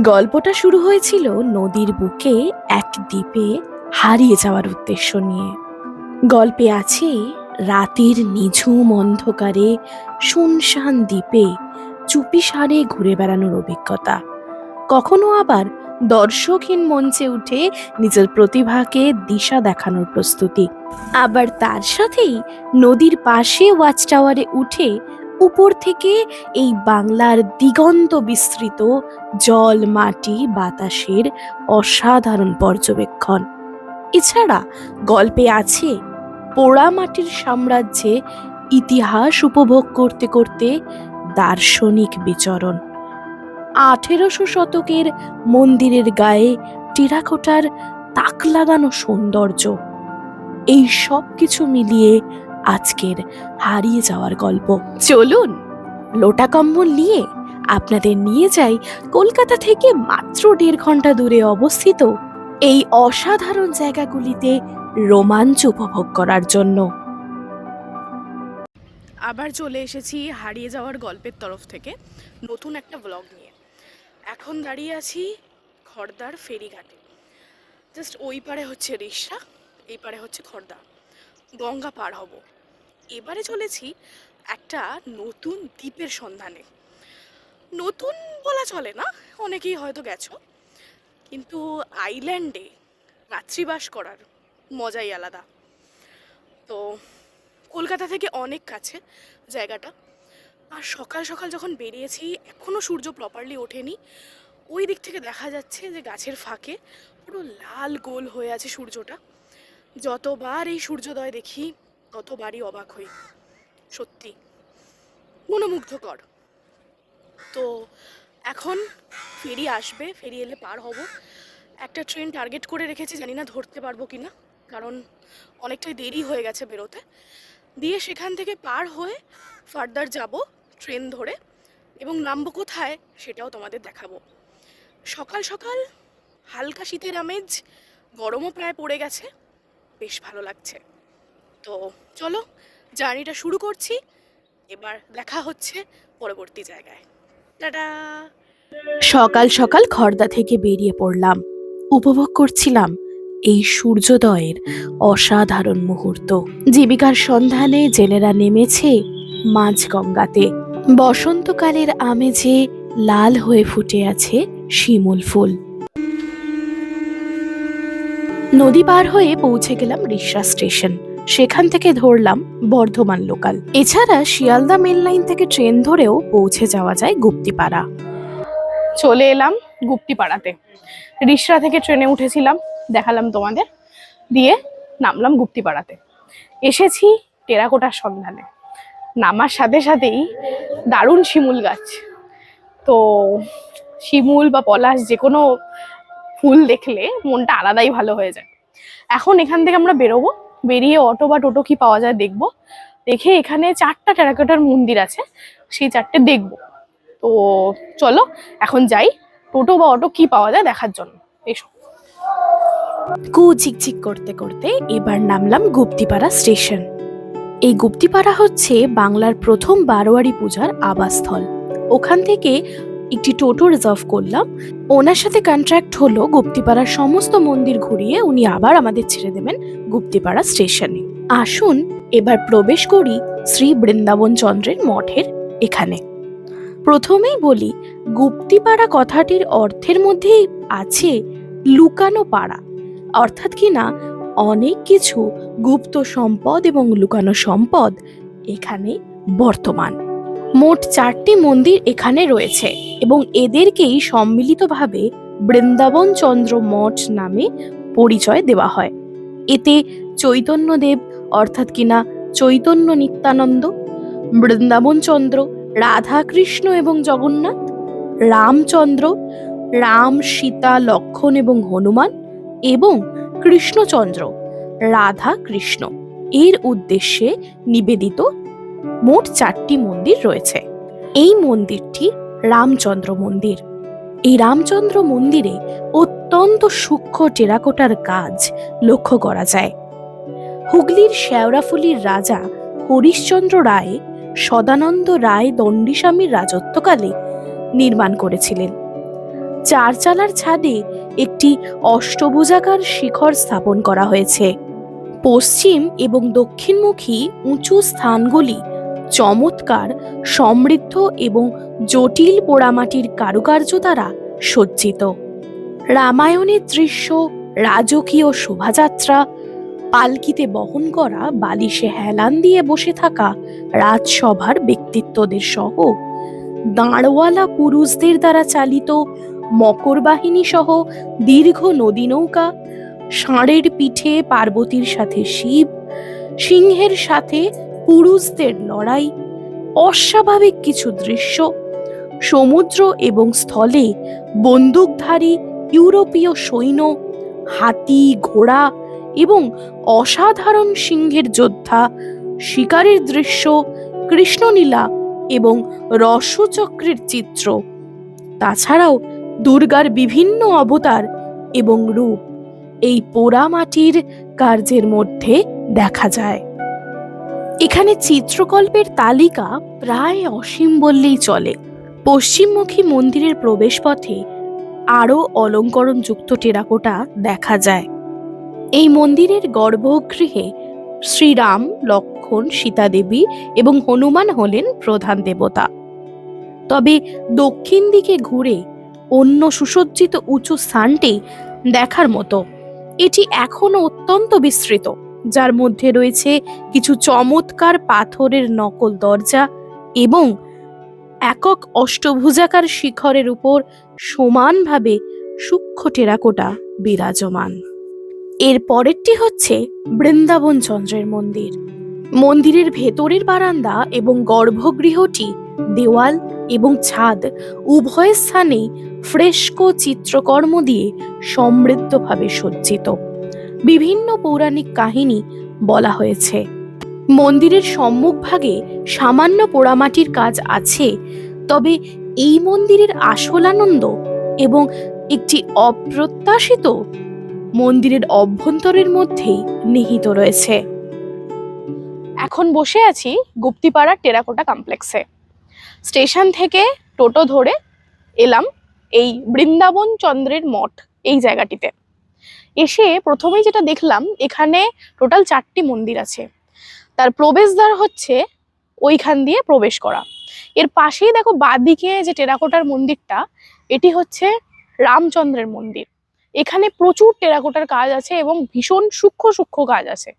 গল্পটা শুরু হয়েছিল নদীর বুকে এক দ্বীপে হারিয়ে যাওয়ার উদ্দেশ্য নিয়ে। গল্পে আছে, রাতের নিঝুম অন্ধকারে শুনশান দ্বীপে চুপিসারে ঘুরে বেড়ানোর অভিজ্ঞতা। কখনো আবার দর্শকহীন মঞ্চে উঠে নিজের প্রতিভাকে দিশা দেখানোর প্রস্তুতি। আবার তার সাথেই নদীর পাশে ওয়াচ টাওয়ারে উঠে উপর থেকে এই বাংলার দিগন্ত বিস্তৃত জল, মাটি, বাতাসের অসাধারণ পর্যবেক্ষণ। এছাড়া গল্পে আছে পোড়ামাটির সাম্রাজ্যে ইতিহাস উপভোগ করতে করতে দার্শনিক বিচরণ। আঠেরোশো শতকের মন্দিরের গায়ে টেরাকোটার তাক লাগানো সৌন্দর্য। এই সব কিছু মিলিয়ে আজকের হারিয়ে যাওয়ার গল্প। চলুন। লোটা কম্বল নিয়ে আপনাদের নিয়ে যাই কলকাতা থেকে মাত্র দেড় ঘণ্টা দূরে অবস্থিত এই অসাধারণ জায়গাগুলিতে রোমাঞ্চ উপভোগ করার জন্য। আবার চলে এসেছি হারিয়ে যাওয়ার গল্পের তরফ থেকে নতুন একটা ব্লগ নিয়ে। এখন দাঁড়িয়ে আছি খড়দার ফেরিঘাটে। জাস্ট ওই পারে হচ্ছে রিক্সা এই পারে হচ্ছে খড়দা গঙ্গা পার হব। এবারে চলেছি একটা নতুন দ্বীপের সন্ধানে। নতুন বলা চলে না, অনেকেই হয়তো গেছো। কিন্তু আইল্যান্ডে রাত্রিবাস করার মজাই আলাদা। তো কলকাতা থেকে অনেক কাছে জায়গাটা। আর সকাল সকাল যখন বেরিয়েছি এখনও সূর্য প্রপারলি ওঠেনি। ওই দিক থেকে দেখা যাচ্ছে যে গাছের ফাঁকে পুরো লাল গোল হয়ে আছে সূর্যটা। যতবার এই সূর্যোদয় দেখি, ততবারই অবাক হই। সত্যি, মনোমুগ্ধকর। তো এখন ফেরি আসবে, ফেরি এলে পার হব। একটা ট্রেন টার্গেট করে রেখেছি, জানি না ধরতে পারব কি না কারণ অনেকটাই দেরি হয়ে গেছে বেরোতে। দিয়ে সেখান থেকে পার হয়ে ফার্দার যাব ট্রেন ধরে এবং নামবো কোথায় সেটাও তোমাদের দেখাবো। সকাল সকাল হালকা শীতের আমেজ, গরমও প্রায় পড়ে গেছে। বেশ ভালো লাগছে। তো চলো, জার্নিটা শুরু করছি। এবার দেখা হচ্ছে পরবর্তী জায়গায়। টাটা! সকাল সকাল খর্দা থেকে বেরিয়ে পড়লাম। উপভোগ করছিলাম এই সূর্যোদয়ের অসাধারণ মুহূর্ত। জীবিকার সন্ধানে জেলেরা নেমেছে মাঝগঙ্গাতে। বসন্তকালের আমেজে লাল হয়ে ফুটে আছে শিমুল ফুল। নদী পার হয়ে পৌঁছে গেলাম রিসরা স্টেশন। সেখান থেকে ধরলাম বর্ধমান লোকাল। এছাড়া শিয়ালদা মেল লাইন থেকে ট্রেন ধরেও পৌঁছে যাওয়া যায় গুপ্তিপাড়া। চলে এলাম গুপ্তিপাড়াতে। রিসরা থেকে ট্রেনে উঠেছিলাম, দেখালাম তোমাদের। দিয়ে নামলাম গুপ্তিপাড়াতে। এসেছি টেরাকোটার সন্ধানে। নামার সাথে সাথেই দারুণ শিমুল গাছ। তো শিমুল বা পলাশ যে কোনো ফুল দেখলে মনটা আলাদাই ভালো হয়ে যায়। এখন এখান থেকে আমরা বেরোবো, বেরিয়ে অটো বা টোটো কি পাওয়া যায় দেখব। দেখে এখানে চারটা টেরাকোটার মন্দির আছে, সেই চারটে দেখব। তো চলো, এখন যাই, টোটো বা অটো কি পাওয়া যায় দেখার জন্য। এসো। কু ঝিকঝিক করতে করতে এবার নামলাম গুপ্তিপাড়া স্টেশন। এই গুপ্তিপাড়া হচ্ছে বাংলার প্রথম বারোয়ারি পূজার আবাসস্থল। ওখান থেকে একটি টোটো রিজার্ভ করলাম। ওনার সাথে কন্ট্রাক্ট হলো গুপ্তিপাড়ার সমস্ত মন্দির ঘুরিয়ে উনি আবার আমাদের ছেড়ে দেবেন গুপ্তিপাড়া স্টেশনে আসুন, এবার প্রবেশ করি শ্রী বৃন্দাবন চন্দ্রের মঠের এখানে। প্রথমেই বলি, গুপ্তিপাড়া কথাটির অর্থের মধ্যেই আছে লুকানো পাড়া। অর্থাৎ কি না, অনেক কিছু গুপ্ত সম্পদ এবং লুকানো সম্পদ এখানে বর্তমান। মোট চারটি মন্দির এখানে রয়েছে। এবং এদেরকেই সম্মিলিতভাবে বৃন্দাবন চন্দ্র মঠ নামে পরিচয় দেওয়া হয়। এতে চৈতন্যদেব অর্থাৎ কিনা চৈতন্য নিত্যানন্দ, বৃন্দাবন চন্দ্র রাধা কৃষ্ণ এবং জগন্নাথ, রামচন্দ্র, রাম, সীতা, লক্ষণ এবং হনুমান এবং কৃষ্ণচন্দ্র রাধা কৃষ্ণ এর উদ্দেশ্যে নিবেদিত মোট চারটি মন্দির রয়েছে। এই মন্দিরটি রামচন্দ্র মন্দির। এই রামচন্দ্র মন্দিরে অত্যন্ত সূক্ষ্ম টেরাকোটার কাজ লক্ষ্য করা যায়। হুগলির শেওড়াফুলির রাজা হরিশ্চন্দ্র রায় সদানন্দ রায় দণ্ডিস্বামীর রাজত্বকালে নির্মাণ করেছিলেন। চারচালার ছাদে একটি অষ্টভুজাকার শিখর স্থাপন করা হয়েছে। পশ্চিম এবং দক্ষিণমুখী উঁচু স্থানগুলি চমৎকার, সমৃদ্ধ এবং জটিল পোড়ামাটির কারুকার্য দ্বারা সজ্জিত। রামায়ণের দৃশ্য, রাজকীয় শোভাযাত্রা, পালকিতে বহন করা বালিশে হেলান দিয়ে বসে থাকা রাজসভার ব্যক্তিত্বদের সহ দাঁড়ওয়ালা পুরুষদের দ্বারা চালিত মকর বাহিনী সহ দীর্ঘ নদী নৌকা, ষাঁড়ের পিঠে পার্বতীর সাথে শিব, সিংহের সাথে পুরুষদের লড়াই অস্বাভাবিক কিছু দৃশ্য সমুদ্র এবং স্থলে বন্দুকধারী ইউরোপীয় সৈন্য, হাতি, ঘোড়া এবং অসাধারণ সিংহের যোদ্ধা, শিকারের দৃশ্য, কৃষ্ণলীলা এবং রসচক্রের চিত্র। তাছাড়াও দুর্গার বিভিন্ন অবতার এবং রূপ এই পোড়ামাটির কার্যের মধ্যে দেখা যায়। এখানে চিত্রকল্পের তালিকা প্রায় অসীম বললেই চলে। পশ্চিমমুখী মন্দিরের প্রবেশপথে আরও অলঙ্করণযুক্ত টেরাকোটা দেখা যায়। এই মন্দিরের গর্ভগৃহে শ্রীরাম, লক্ষণ সীতা দেবী এবং হনুমান হলেন প্রধান দেবতা। তবে দক্ষিণ দিকে ঘুরে অন্য সুসজ্জিত উঁচু স্থানটি দেখার মতো। এটি এখনও অত্যন্ত বিস্তৃত। যার মধ্যে রয়েছে কিছু চমৎকার পাথরের নকল দরজা এবং একক অষ্টভুজাকার শিখরের উপর সমানভাবে সূক্ষ্ম টেরাকোটা বিরাজমান। এর পরেরটি হচ্ছে বৃন্দাবন চন্দ্রের মন্দির। মন্দিরের ভেতরের বারান্দা এবং গর্ভগৃহটি দেওয়াল এবং ছাদ উভয় স্থানেই ফ্রেস্কো চিত্রকর্ম দিয়ে সমৃদ্ধভাবে সজ্জিত। বিভিন্ন পৌরাণিক কাহিনী বলা হয়েছে। মন্দিরের সম্মুখভাগে সামান্য পোড়ামাটির কাজ আছে, তবে এই মন্দিরের আসল আনন্দ এবং একটি অপ্রত্যাশিত মন্দিরের অভ্যন্তরের মধ্যেই নিহিত রয়েছে। এখন বসে আছি গুপ্তিপাড়ার টেরাকোটা কমপ্লেক্সে। স্টেশন থেকে টোটো ধরে এলাম এই বৃন্দাবন চন্দ্রের মঠ এই জায়গাটিতে। এসে প্রথমেই যেটা দেখলাম, এখানে টোটাল চারটি মন্দির আছে। তার প্রবেশদ্বার হচ্ছে ওইখান দিয়ে প্রবেশ করা। এর পাশেই দেখো বাদিকে যে টেরাকোটার মন্দিরটা, এটি হচ্ছে রামচন্দ্রের মন্দির। এখানে প্রচুর টেরাকোটার কাজ আছে এবং ভীষণ সূক্ষ্ম সূক্ষ্ম কাজ আছে।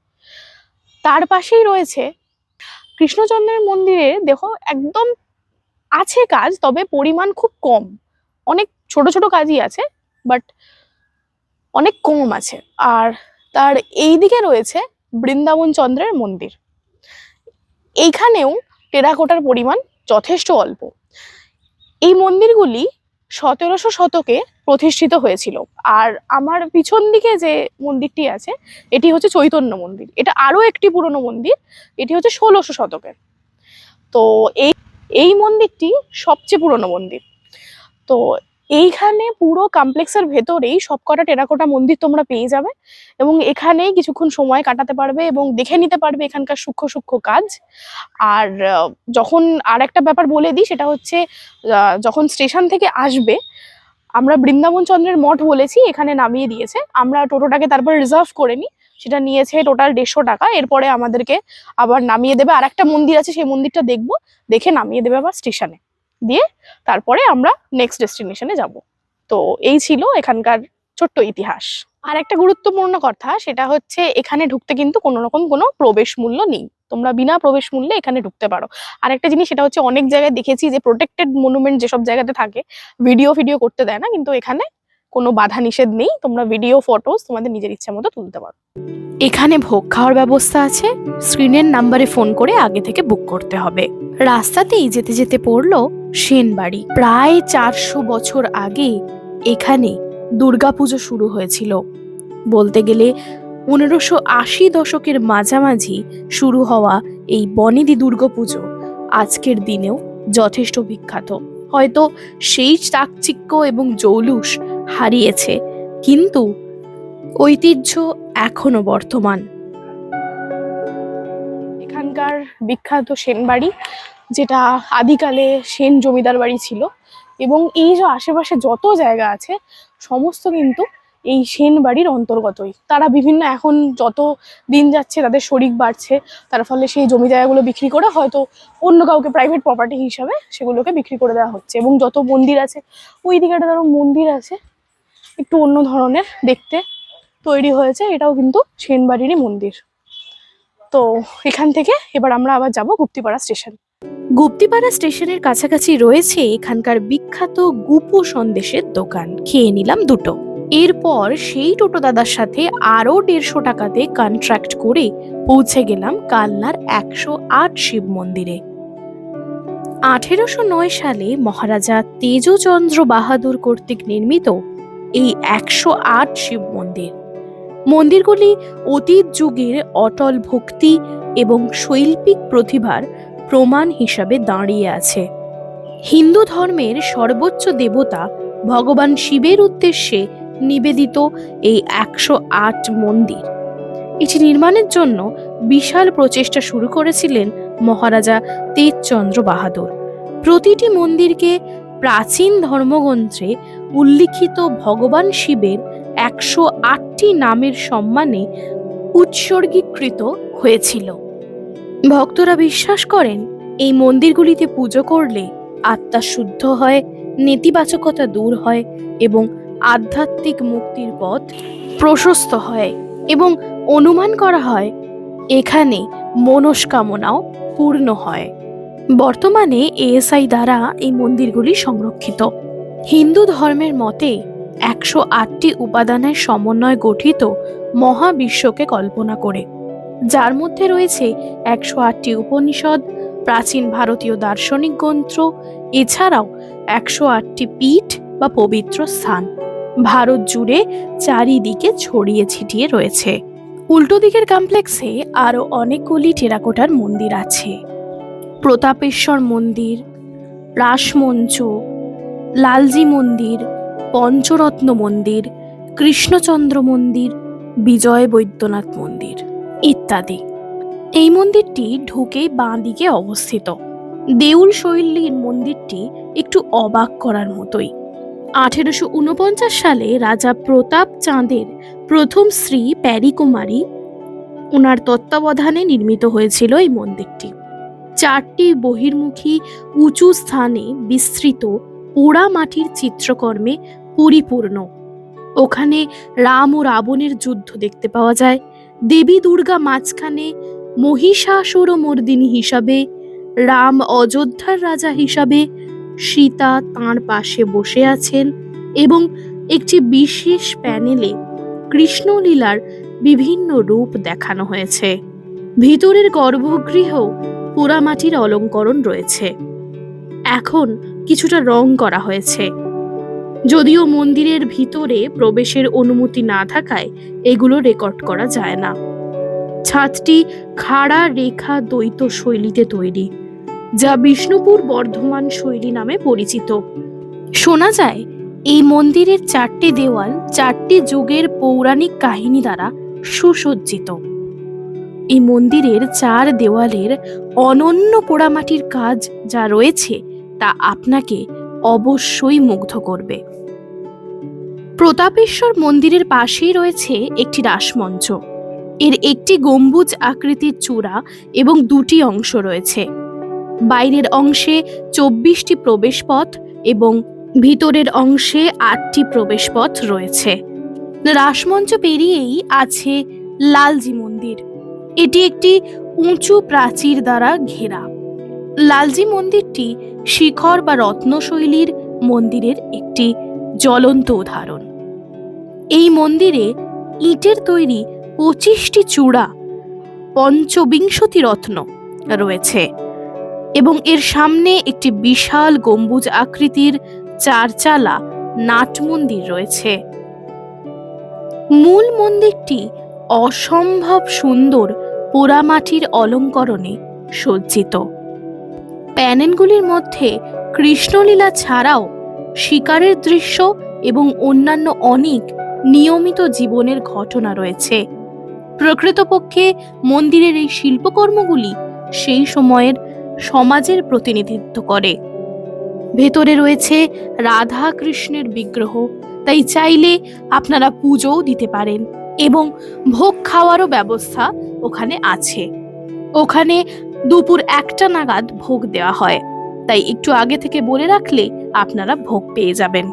তার পাশেই রয়েছে কৃষ্ণচন্দ্রের মন্দিরে দেখো একদম আছে কাজ, তবে পরিমাণ খুব কম। অনেক ছোট ছোট কাজই আছে বাট অনেক কম আছে। আর তার এই দিকে রয়েছে বৃন্দাবন চন্দ্রের মন্দির। এইখানেও টেরাকোটার পরিমাণ যথেষ্ট অল্প। এই মন্দিরগুলি সতেরোশো শতকে প্রতিষ্ঠিত হয়েছিল। আর আমার পিছন দিকে যে মন্দিরটি আছে, এটি হচ্ছে চৈতন্য মন্দির। এটা আরও একটি পুরনো মন্দির, এটি হচ্ছে ষোলোশো শতকের তো এই এই মন্দিরটি সবচেয়ে পুরনো মন্দির। তো এইখানে পুরো কমপ্লেক্সের ভেতরেই সবকটা টেরাকোটা মন্দির তোমরা পেয়ে যাবে এবং এখানেই কিছুক্ষণ সময় কাটাতে পারবে এবং দেখে নিতে পারবে এখানকার সূক্ষ্ম সূক্ষ্ম কাজ। আর যখন আর একটা ব্যাপার বলে দিই, সেটা হচ্ছে যখন স্টেশন থেকে আসবে, আমরা বৃন্দাবন চন্দ্রের মঠ বলেছি, এখানে নামিয়ে দিয়েছে। আমরা টোটোটাকে তারপর রিজার্ভ করে নিই। সেটা নিয়েছে টোটাল দেড়শো টাকা। এরপরে আমাদেরকে আবার নামিয়ে দেবে। আর একটা মন্দির আছে, সেই মন্দিরটা দেখব। দেখে নামিয়ে দেবে আবার স্টেশনে। দিয়ে তারপরে আমরা নেক্সট ডেস্টিনেশনে যাব। তো এই ছিল এখানকার ছোট্ট ইতিহাস। আর একটা গুরুত্বপূর্ণ কথা, সেটা হচ্ছে এখানে ঢুকতে কিন্তু কোনো রকম কোনো প্রবেশ মূল্য নেই। তোমরা বিনা প্রবেশ মূল্যে এখানে ঢুকতে পারো। আর একটা জিনিস, সেটা হচ্ছে অনেক জায়গায় দেখেছি যে প্রোটেক্টেড মনুমেন্ট যেসব জায়গাতে থাকে ভিডিও ভিডিও করতে দেয় না, কিন্তু এখানে কোনো বাধা নিষেধ নেই, তোমরা ভিডিও ফটোস তোমাদের নিজের ইচ্ছা মতো তুলতে পারো। এখানে ভোগ খাওয়ার ব্যবস্থা আছে। স্ক্রিনের নাম্বারে ফোন করে আগে থেকে বুক করতে হবে। রাস্তাতেই যেতে যেতে পড়ল সেনবাড়ি। প্রায় চারশো বছর আগে এখানে দুর্গাপুজো শুরু হয়েছিল। বলতে গেলে পনেরোশো আশি দশকের মাঝামাঝি শুরু হওয়া এই বনেদি দুর্গাপুজো আজকের দিনেও যথেষ্ট বিখ্যাত। হয়তো সেই চাকচিক্য এবং জৌলুস হারিয়েছে, কিন্তু ঐতিহ্য এখনও বর্তমান। এখানকার বিখ্যাত সেন বাড়ি যেটা আদিকালে সেন জমিদার বাড়ি ছিল, এবং এই যে আশেপাশে যত জায়গা আছে, সমস্ত কিন্তু এই সেন বাড়ির অন্তর্গতই। তারা বিভিন্ন এখন যত দিন যাচ্ছে, তাদের শরিক বাড়ছে, তার ফলে সেই জমি জায়গাগুলো বিক্রি করে হয়তো অন্য কাউকে প্রাইভেট প্রপার্টি হিসাবে সেগুলোকে বিক্রি করে দেওয়া হচ্ছে। এবং যত মন্দির আছে ওই দিকেটা ধরো মন্দির আছে একটু অন্য ধরনের দেখতে তৈরি হয়েছে, এটাও কিন্তু সেনবাড়িরই মন্দির। তো এখান থেকে এবার আমরা আবার যাব গুপ্তিপাড়া স্টেশন। গুপ্তিপাড়া স্টেশনের কাছাকাছি রয়েছে এখানকার বিখ্যাত গুপো সন্দেশের দোকান। খেয়ে নিলাম দুটো। এরপর সেই টোটো দাদার সাথে আরও দেড়শো টাকাতে কন্ট্রাক্ট করে পৌঁছে গেলাম কালনার একশো আট শিব মন্দিরে। আঠেরোশো নয় সালে মহারাজা তেজচন্দ্র বাহাদুর কর্তৃক নির্মিত এই একশো আট শিব মন্দির। মন্দিরগুলি অতীত যুগের অটল ভক্তি এবং শৈল্পিক প্রতিভার প্রমাণ হিসাবে দাঁড়িয়ে আছে। হিন্দু ধর্মের সর্বোচ্চ দেবতা ভগবান শিবের উদ্দেশ্যে নিবেদিত এই একশো আট মন্দির। এটি নির্মাণের জন্য বিশাল প্রচেষ্টা শুরু করেছিলেন মহারাজা তেজচন্দ্র বাহাদুর। প্রতিটি মন্দিরকে প্রাচীন ধর্মগ্রন্থে উল্লিখিত ভগবান শিবের একশো আটটি নামের সম্মানে উৎসর্গীকৃত হয়েছিল। ভক্তরা বিশ্বাস করেন, এই মন্দিরগুলিতে পুজো করলে আত্মা শুদ্ধ হয়, নেতিবাচকতা দূর হয় এবং আধ্যাত্মিক মুক্তির পথ প্রশস্ত হয় এবং অনুমান করা হয়, এখানে মনস্কামনাও পূর্ণ হয়। বর্তমানে এএসআই দ্বারা এই মন্দিরগুলি সংরক্ষিত। হিন্দু ধর্মের মতে একশো আটটি উপাদানের সমন্বয় গঠিত মহাবিশ্বকে কল্পনা করে। যার মধ্যে রয়েছে একশো আটটি উপনিষদ, প্রাচীন ভারতীয় দার্শনিক গ্রন্থ, এছাড়াও একশো আটটি পীঠ বা পবিত্র স্থান। ভারত জুড়ে চারিদিকে ছড়িয়ে ছিটিয়ে রয়েছে। উল্টো দিকের কমপ্লেক্সে আরও অনেকগুলি টেরাকোটার মন্দির আছে। প্রতাপেশ্বর মন্দির, রাসমঞ্চ লালজি মন্দির, পঞ্চরত্ন মন্দির, কৃষ্ণচন্দ্র মন্দির, বিজয় বৈদ্যনাথ মন্দির ইত্যাদি। এই মন্দিরটি ঢুকে বাঁ দিকে অবস্থিত। দেউল শৈলীর মন্দিরটি একটু অবাক করার মতোই। আঠেরোশো উনপঞ্চাশ সালে রাজা প্রতাপ চাঁদের প্রথম স্ত্রী প্যারিকুমারী ওনার তত্ত্বাবধানে নির্মিত হয়েছিল এই মন্দিরটি। চারটি বহির্মুখী উঁচু স্থানে বিস্তৃত পোড়া মাটির চিত্রকর্মে পরিপূর্ণ। ওখানে রাম ও রাবণের যুদ্ধ দেখতে পাওয়া যায়। দেবী দুর্গা মাঝখানে মহিষাসুর মর্দিনী হিসাবে, রাম অযোধ্যার রাজা হিসাবে সীতা তাঁর পাশে বসে আছেন এবং একটি বিশেষ প্যানেলে কৃষ্ণলীলার বিভিন্ন রূপ দেখানো হয়েছে। ভিতরের গর্ভগৃহ পোড়ামাটির অলঙ্করণ রয়েছে। এখন কিছুটা রং করা হয়েছে। যদিও মন্দিরের ভিতরে প্রবেশের অনুমতি না থাকায় এগুলো রেকর্ড করা যায় না। ছাদটি খাড়া রেখা দ্বৈত শৈলীতে তৈরি, যা বিষ্ণুপুর বর্ধমান শৈলী নামে পরিচিত। শোনা যায়, এই মন্দিরের চারটি দেওয়াল চারটি যুগের পৌরাণিক কাহিনী দ্বারা সুসজ্জিত। এই মন্দিরের চার দেওয়ালের অনন্য পোড়ামাটির কাজ যা রয়েছে তা আপনাকে অবশ্যই মুগ্ধ করবে। প্রতাপেশ্বর মন্দিরের পাশেই রয়েছে একটি রাসমঞ্চ। এর একটি গম্বুজ আকৃতির চূড়া এবং দুটি অংশ রয়েছে। বাইরের অংশে চব্বিশটি প্রবেশপথ এবং ভিতরের অংশে আটটি প্রবেশপথ রয়েছে। রাসমঞ্চ পেরিয়েই আছে লালজি মন্দির। এটি একটি উঁচু প্রাচীর দ্বারা ঘেরা। লালজি মন্দিরটি শিখর বা রত্নশৈলীর মন্দিরের একটি জ্বলন্ত উদাহরণ। এই মন্দিরে ইটের তৈরি পঁচিশটি চূড়া, পঞ্চবিংশতি রত্ন রয়েছে এবং এর সামনে একটি বিশাল গম্বুজ আকৃতির চারচালা নাট মন্দির রয়েছে। মূল মন্দিরটি অসম্ভব সুন্দর পোড়ামাটির অলঙ্করণে সজ্জিত। প্যানেলগুলির মধ্যে কৃষ্ণলীলা ছাড়াও শিকারের দৃশ্য এবং অন্যান্য অনেক নিয়মিত জীবনের ঘটনা রয়েছে। প্রকৃতপক্ষে মন্দিরের এই শিল্পকর্মগুলি সেই সময়ের সমাজের প্রতিনিধিত্ব করে। ভেতরে রয়েছে রাধা কৃষ্ণের বিগ্রহ, তাই চাইলে আপনারা পুজোও দিতে পারেন এবং ভোগ খাওয়ারও ব্যবস্থা ওখানে আছে। ওখানে দুপুর একটা নাগাদ ভোগ দেওয়া হয়। তাই একটু আগে থেকে বলে রাখলে আপনারা ভোগ পেয়ে যাবেন।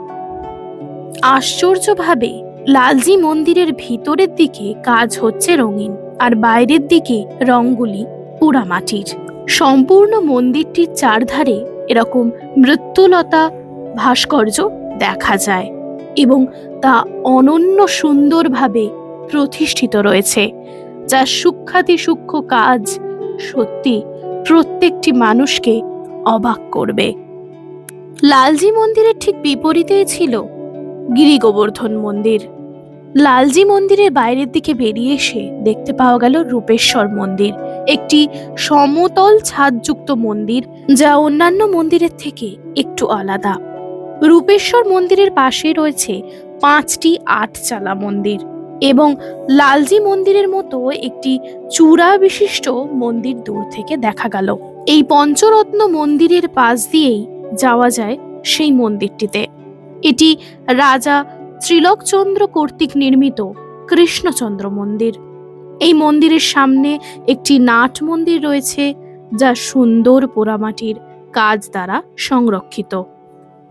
আশ্চর্যভাবে লালজি মন্দিরের ভিতরের দিকে কাজ হচ্ছে রঙিন আর বাইরের দিকে রঙগুলি পোড়ামাটির সম্পূর্ণ মন্দিরটির চারধারে এরকম মৃত্যুলতা ভাস্কর্য দেখা যায় এবং তা অনন্য সুন্দরভাবে প্রতিষ্ঠিত রয়েছে, যা সূক্ষাতি সূক্ষ্ম কাজ সত্যি প্রত্যেকটি মানুষকে অবাক করবে। লালজি মন্দিরের ঠিক বিপরীতেই ছিল গিরি গোবর্ধন মন্দির। লালজি মন্দিরের বাইরের দিকে বেরিয়ে এসে দেখতে পাওয়া গেল রূপেশ্বর মন্দির, একটি সমতল ছাদযুক্ত মন্দির যা অন্যান্য মন্দিরের থেকে একটু আলাদা। রূপেশ্বর মন্দিরের পাশে রয়েছে পাঁচটি আটচালা মন্দির। এবং লালজি মন্দিরের মতো একটি চূড়া বিশিষ্ট মন্দির দূর থেকে দেখা গেল। এই পঞ্চরত্ন মন্দিরের পাশ দিয়েই যাওয়া যায় সেই মন্দিরটিতে। এটি রাজা ত্রিলোকচন্দ্র কর্তৃক নির্মিত কৃষ্ণচন্দ্র মন্দির। এই মন্দিরের সামনে একটি নাট মন্দির রয়েছে, যা সুন্দর পোড়ামাটির কাজ দ্বারা সংরক্ষিত।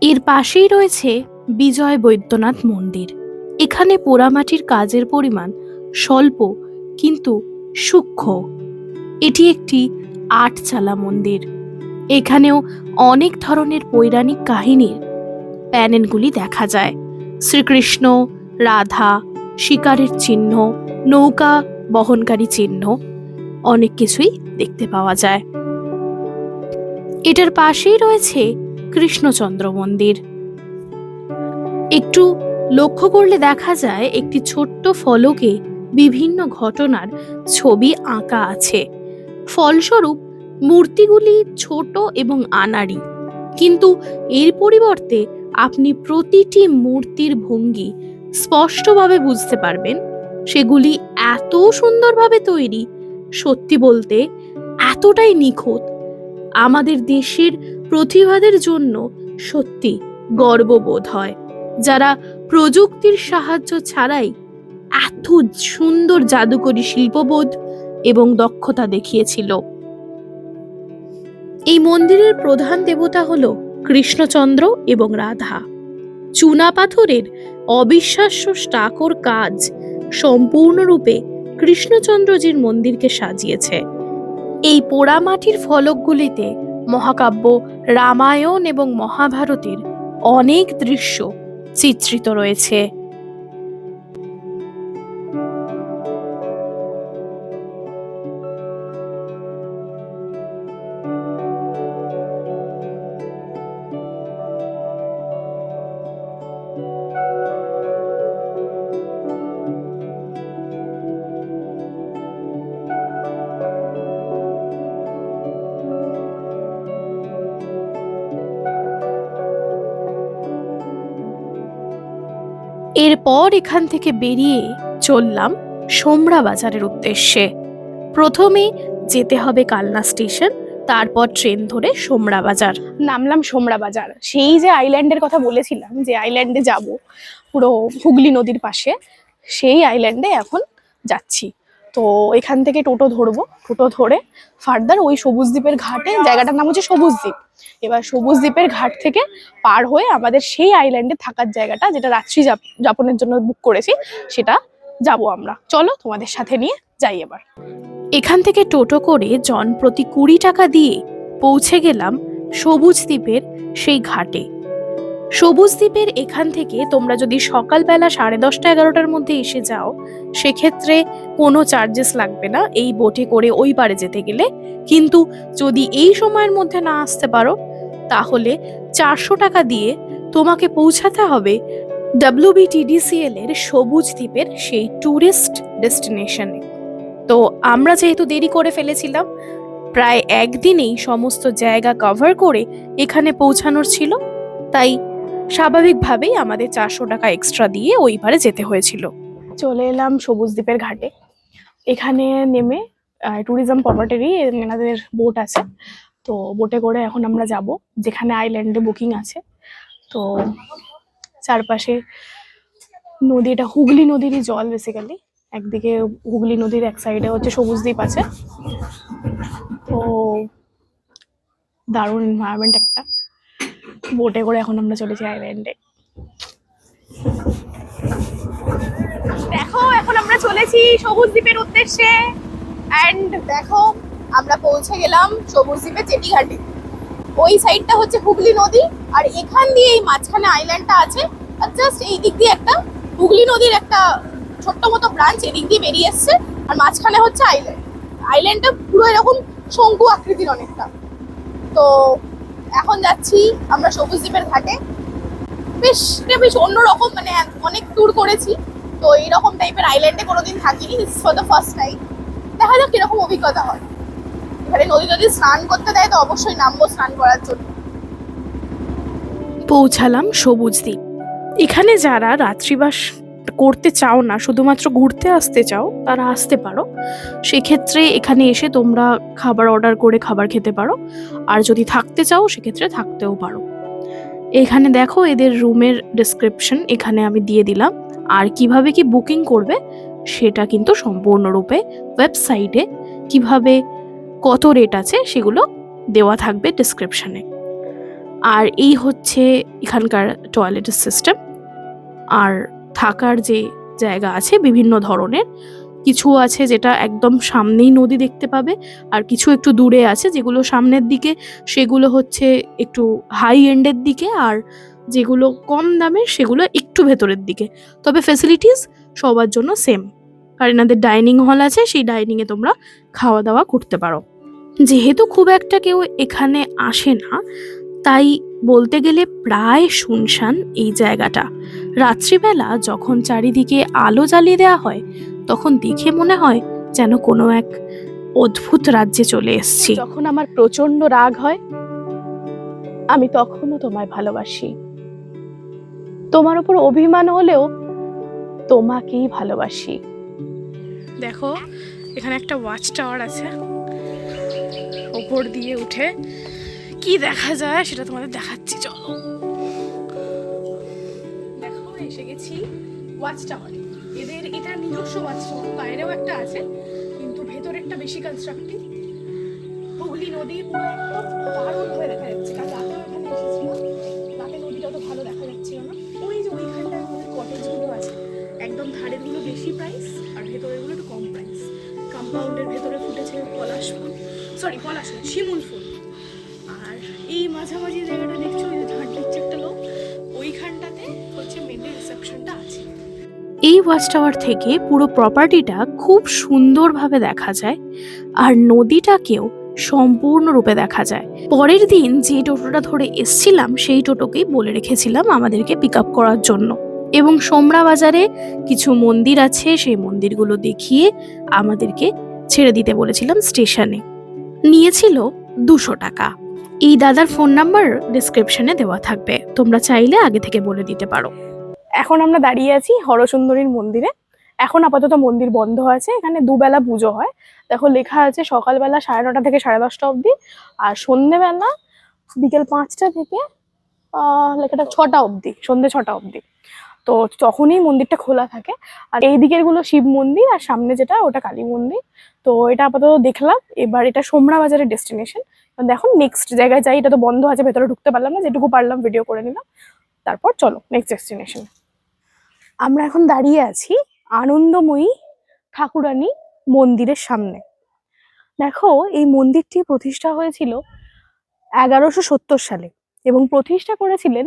এর পাশেই রয়েছে বিজয় বৈদ্যনাথ মন্দির। এখানে পোড়ামাটির কাজের পরিমাণ স্বল্প কিন্তু সূক্ষ্ম। এটি একটি আটচালা মন্দির। এখানেও অনেক ধরনের পৌরাণিক কাহিনীর প্যানেলগুলি দেখা যায়। শ্রীকৃষ্ণ, রাধা, শিকারের চিহ্ন, নৌকা বহনকারী চিহ্ন, অনেক কিছুই দেখতে পাওয়া যায়। এটার পাশেই রয়েছে কৃষ্ণচন্দ্র মন্দির। একটু লক্ষ্য করলে দেখা যায় একটি ছোট্ট ফলকে বিভিন্ন ঘটনার ছবি আঁকা আছে। ফলস্বরূপ, মূর্তিগুলি ছোট এবং আনাড়ি। কিন্তু এর পরিবর্তে আপনি প্রতিটি মূর্তির ভঙ্গি স্পষ্টভাবে বুঝতে পারবেন। সেগুলি এত সুন্দরভাবে তৈরি, সত্যি বলতে এতটাই নিখুঁত। আমাদের দেশের প্রতিভাদের জন্য সত্যি গর্ববোধ হয়। যারা প্রযুক্তির সাহায্য ছাড়াই এত সুন্দর জাদুকরী শিল্পবোধ এবং দক্ষতা দেখিয়েছিল। এই মন্দিরের প্রধান দেবতা হল কৃষ্ণচন্দ্র এবং রাধা। চুনা পাথরের অবিশ্বাস্য স্টাকর কাজ সম্পূর্ণরূপে কৃষ্ণচন্দ্রজির মন্দিরকে সাজিয়েছে। এই পোড়ামাটির ফলকগুলিতে মহাকাব্য, রামায়ণ এবং মহাভারতের অনেক দৃশ্য চিত্রিত রয়েছে। এরপর এখান থেকে বেরিয়ে চললাম সোমরা বাজারের উদ্দেশ্যে। প্রথমে যেতে হবে কালনা স্টেশন, তারপর ট্রেন ধরে সোমরা বাজার নামলাম সোমরা বাজার সেই যে আইল্যান্ডের কথা বলেছিলাম যে আইল্যান্ডে যাব, পুরো হুগলি নদীর পাশে, সেই আইল্যান্ডে এখন যাচ্ছি। তো এখান থেকে টোটো ধরবো। টোটো ধরে ফার্দার ওই সবুজ দ্বীপের ঘাটে, জায়গাটার নাম হচ্ছে সবুজ দ্বীপ। এবার সবুজ দ্বীপের ঘাট থেকে পার হয়ে আমাদের সেই আইল্যান্ডে থাকার জায়গাটা, যেটা রাত্রি যাপ- যাপনের জন্য বুক করেছি, সেটা যাব আমরা। চলো তোমাদের সাথে নিয়ে যাই এবার। এখান থেকে টোটো করে জন প্রতি কুড়ি টাকা দিয়ে পৌঁছে গেলাম সবুজ দ্বীপের সেই ঘাটে। সবুজ দ্বীপের এখান থেকে তোমরা যদি সকালবেলা সাড়ে দশটা, এগারোটার মধ্যে এসে যাও, সেক্ষেত্রে কোনো চার্জেস লাগবে না। এই বোটে করে ওই পারে যেতে গেলে। কিন্তু যদি এই সময়ের মধ্যে না আসতে পারো, তাহলে চারশো টাকা দিয়ে তোমাকে পৌঁছাতে হবে ডাব্লিউবিটিডিসিএল এর সবুজ দ্বীপের সেই ট্যুরিস্ট ডেস্টিনেশনে তো আমরা যেহেতু দেরি করে ফেলেছিলাম, প্রায় একদিনেই সমস্ত জায়গা কভার করে এখানে পৌঁছানোর ছিল। তাই স্বাভাবিকভাবেই আমাদের চারশো টাকা এক্সট্রা দিয়ে ওই পারে যেতে হয়েছিল। চলে এলাম সবুজ দ্বীপের ঘাটে। এখানে নেমে ট্যুরিজম প্রপার্টিরই এনাদের বোট আছে। তো বোটে করে এখন আমরা যাব, যেখানে আইল্যান্ডে বুকিং আছে। তো চারপাশে নদী, এটা হুগলি নদীরই জল বেসিক্যালি একদিকে হুগলি নদীর এক সাইডে হচ্ছে সবুজ দ্বীপ আছে। তো দারুণ এনভায়রনমেন্ট একটা। বোটে করে এখন আমরা চলেছি আইল্যান্ডে দেখো, এখন আমরা চলেছি সবুজ দ্বীপের উদ্দেশ্যে। অ্যান্ড দেখো, আমরা পৌঁছে গেলাম সবুজ দ্বীপের চেটিঘাটে ওই সাইডটা হচ্ছে হুগলি নদী, আর এখান দিয়ে এই মাঝখানে আইল্যান্ডটা আছে। আর জাস্ট এই দিক দিয়ে একটা হুগলি নদীর একটা ছোট্ট মতো ব্রাঞ্চ এদিক দিয়ে বেরিয়ে এসছে, আর মাঝখানে হচ্ছে আইল্যান্ড আইল্যান্ডটা পুরো এরকম শঙ্কু আকৃতির অনেকটা। তো এখন যাচ্ছি আমরা সবুজ দ্বীপের ঘাটে। বেশ, এটা বেশ অন্যরকম মানে অনেক ট্যুর করেছি। তো এইরকম টাইপের আইল্যান্ডে কোনোদিন থাকিনি this for the first time দেখা যাক কীরকম অভিজ্ঞতা হয়। এখানে নদী নদী স্নান করতে দেয়, তো অবশ্যই নামবো স্নান করার জন্য। পৌঁছালাম সবুজ দ্বীপ। এখানে যারা রাত্রিবাস করতে চাও না, শুধুমাত্র ঘুরতে আসতে চাও, তারা আসতে পারো। সেক্ষেত্রে এখানে এসে তোমরা খাবার অর্ডার করে খাবার খেতে পারো। আর যদি থাকতে চাও, সেক্ষেত্রে থাকতেও পারো। এখানে দেখো এদের রুমের ডিসক্রিপশন এখানে আমি দিয়ে দিলাম। আর কীভাবে কি বুকিং করবে, সেটা কিন্তু সম্পূর্ণরূপে ওয়েবসাইটে কীভাবে কত রেট আছে, সেগুলো দেওয়া থাকবে ডিসক্রিপশনে আর এই হচ্ছে এখানকার টয়লেটের সিস্টেম আর থাকার যে জায়গা আছে বিভিন্ন ধরনের, কিছু আছে যেটা একদম সামনেই নদী দেখতে পাবে আর কিছু একটু দূরে আছে যেগুলো সামনের দিকে, সেগুলো হচ্ছে একটু হাই এন্ডের দিকে আর যেগুলো কম দামের সেগুলো একটু ভেতরের দিকে। তবে ফেসিলিটিস সবার জন্য সেম আর এনাদের ডাইনিং হল আছে, সেই ডাইনিংয়ে তোমরা খাওয়া দাওয়া করতে পারো। যেহেতু খুব একটা কেউ এখানে আসে না তাই বলতে গেলে প্রায় শুনশান এই জায়গাটা। রাত্রিবেলা যখন চারিদিকে আলো জ্বালিয়ে দেওয়া হয় তখন দেখে মনে হয় যেন কোনো এক অদ্ভুত রাজ্যে চলে এসেছি। যখন আমার প্রচণ্ড রাগ হয় আমি তখনও তোমায় ভালোবাসি। তোমার উপর অভিমান হলেও তোমাকেই ভালোবাসি। দেখো এখানে একটা ওয়াচ টাওয়ার আছে। ওপর দিয়ে উঠে কি দেখা যায় সেটা তোমাদের দেখাচ্ছি, চলো। দেখো, এসে গেছি ওয়াচ টাওয়ারে এদের এটা নিজস্ব ওয়াচ টাওয়ার বাইরেও একটা আছে, কিন্তু ভেতরে একটা বেশি কনস্ট্রাক্টিভ হুগলি নদী দারুণ ভাবে দেখা যাচ্ছে। কারণ রাতে ওখানে এসেছিলাম, রাতে নদীটা তো ভালো দেখা যাচ্ছিল না। ওই যে ওইখানটায় আমাদের কটেজগুলো আছে। একদম ধারেরগুলো বেশি প্রাইস আর ভেতরেরগুলো একটু কম প্রাইস কম্পাউন্ডের ভেতরে ফুটেছে পলাশ ফুল। সরি পলাশ না শিমুল ফুল। আর এই মাঝামাঝি জায়গাটা দেখছ ওই একটা লোক, ওইখানটাতে হচ্ছে রিসেপশনটা আছে। এই ওয়াচ টাওয়ার থেকে পুরো প্রপার্টিটা খুব সুন্দরভাবে দেখা যায়, আর নদীটাকেও সম্পূর্ণরূপে দেখা যায়। পরের দিন যে টোটোটা ধরে এসছিলাম, সেই টোটোকেই বলে রেখেছিলাম আমাদেরকে পিক আপ করার জন্য। এবং সোমরা বাজারে কিছু মন্দির আছে, সেই মন্দিরগুলো দেখিয়ে আমাদেরকে ছেড়ে দিতে বলেছিলাম স্টেশনে নিয়েছিল দুশো টাকা। এই দাদার ফোন নাম্বার ডিসক্রিপশনে দেওয়া থাকবে। তোমরা চাইলে আগে থেকে বলে দিতে পারো। এখন আমরা দাঁড়িয়ে আছি হরসুন্দরীর মন্দিরে। এখন আপাতত মন্দির বন্ধ আছে, এখানে দুবেলা পুজো হয়। দেখো লেখা আছে সকালবেলা সাড়ে নটা থেকে সাড়ে দশটা অবধি, আর সন্ধেবেলা বিকেল পাঁচটা থেকে লেখাটা ছটা অবধি, সন্ধে ছটা অবধি। তো তখনই মন্দিরটা খোলা থাকে। আর এই দিকেরগুলো শিব মন্দির, আর সামনে যেটা ওটা কালী মন্দির। তো এটা আপাতত দেখলাম। এবার এটা সোমরা বাজারের ডেস্টিনেশন দেখো নেক্সট জায়গায় যাই, এটা তো বন্ধ আছে, ভেতরে ঢুকতে পারলাম না, যেটুকু পারলাম ভিডিও করে নিলাম। তারপর চলো নেক্সট ডেস্টিনেশন আমরা এখন দাঁড়িয়ে আছি আনন্দময়ী ঠাকুরানী মন্দিরের সামনে। দেখো, এই মন্দিরটি প্রতিষ্ঠা হয়েছিল এগারোশো সত্তর সালে এবং প্রতিষ্ঠা করেছিলেন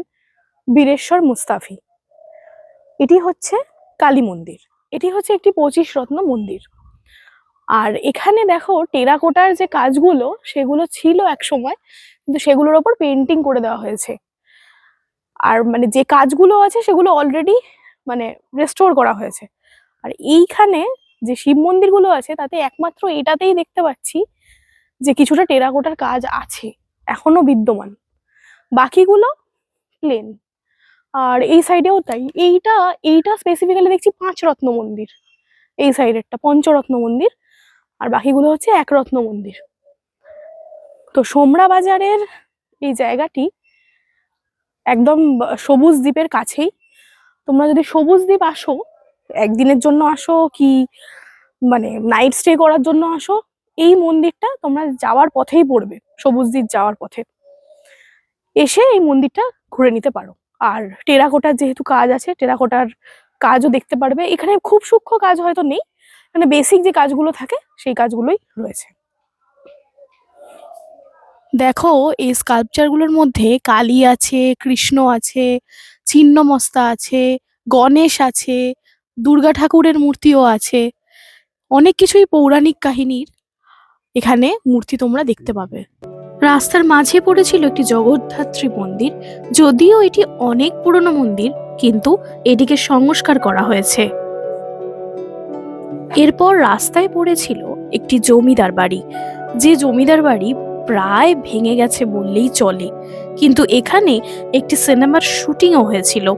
বীরেশ্বর মুস্তাফি। এটি হচ্ছে কালী মন্দির। এটি হচ্ছে একটি পঁচিশ রত্ন মন্দির। আর এখানে দেখো টেরাকোটার যে কাজগুলো সেগুলো ছিল এক সময়, কিন্তু সেগুলোর ওপর পেন্টিং করে দেওয়া হয়েছে। আর মানে যে কাজগুলো আছে সেগুলো অলরেডি মানে রেস্টোর করা হয়েছে। আর এইখানে যে শিব মন্দিরগুলো আছে তাতে একমাত্র এটাতেই দেখতে পাচ্ছি যে কিছুটা টেরাকোটার কাজ আছে, এখনও বিদ্যমান। বাকিগুলো প্লেন আর এই সাইডেও তাই। এইটা এইটা স্পেসিফিক্যালি দেখছি পাঁচ রত্ন মন্দির। এই সাইডেরটা পঞ্চরত্ন মন্দির। আর বাকিগুলো হচ্ছে এক রত্ন মন্দির। তো সোমরা বাজারের এই জায়গাটি একদম সবুজ দ্বীপের কাছেই। তোমরা যদি সবুজ দ্বীপ আসো, একদিনের জন্য আসো কি মানে নাইট স্টে করার জন্য আসো, এই মন্দিরটা তোমরা যাওয়ার পথেই পড়বে, সবুজ দ্বীপ যাওয়ার পথে। এসে এই মন্দিরটা ঘুরে নিতে পারো। আর টেরাকোটার যেহেতু কাজ আছে, টেরাকোটার কাজও দেখতে পারবে। এখানে খুব সূক্ষ্ম কাজ হয়তো নেই। মানে বেসিক যে কাজগুলো থাকে, সেই কাজগুলোই রয়েছে। দেখো, এই স্কাল্পচারগুলোর মধ্যে কালী আছে, কৃষ্ণ আছে, ছিন্নমস্তা আছে, গণেশ আছে, দুর্গা ঠাকুরের মূর্তিও আছে। অনেক কিছুই পৌরাণিক কাহিনীর এখানে মূর্তি তোমরা দেখতে পাবে। রাস্তার মাঝে পড়েছিল একটি জগদ্ধাত্রী মন্দির, যদিও এটি অনেক পুরনো মন্দির কিন্তু এটিকে সংস্কার করা হয়েছে। এরপর রাস্তায় পড়েছিল একটি জমিদার বাড়ি। যে জমিদার বাড়ি প্রায় ভেঙে গেছে বললেই চলে। কিন্তু এখানে একটি সিনেমার শুটিংও হয়েছিল।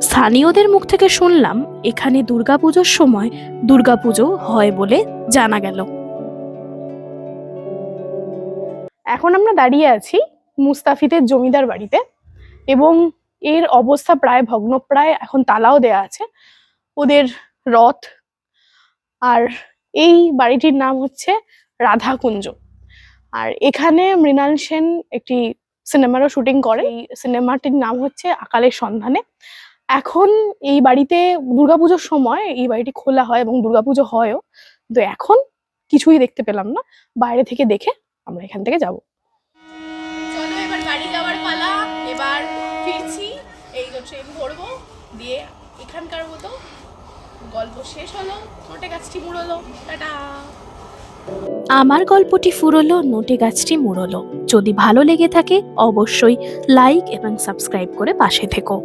স্থানীয়দের মুখ থেকে শুনলাম, এখানে দুর্গাপুজোর সময় দুর্গাপুজো হয় বলে জানা গেল। এখন আমরা দাঁড়িয়ে আছি মুস্তাফিদের জমিদার বাড়িতে এবং এর অবস্থা প্রায় ভগ্নপ্রায় এখন তালাও দেয়া আছে। ওদের রথ। আর এই বাড়িটির নাম হচ্ছে রাধাকুঞ্জ। আর এখানে মৃণাল সেন একটি সিনেমারও শুটিং করে। এই সিনেমাটির নাম হচ্ছে আকালের সন্ধানে। এখন এই বাড়িতে দুর্গাপুজোর সময় এই বাড়িটি খোলা হয় এবং দুর্গাপুজো হয়ও। তো এখন কিছুই দেখতে পেলাম না। বাইরে থেকে দেখে আমরা এখান থেকে যাব। দিয়ে এখানকার মতো গল্প শেষ হলো, নোটে গাছটি মুড়লো, টাটা। আমার গল্পটি ফুরলো, নোটে গাছটি মুড়লো। যদি ভালো লেগে থাকে, অবশ্যই লাইক এবং সাবস্ক্রাইব করে পাশে থেকো।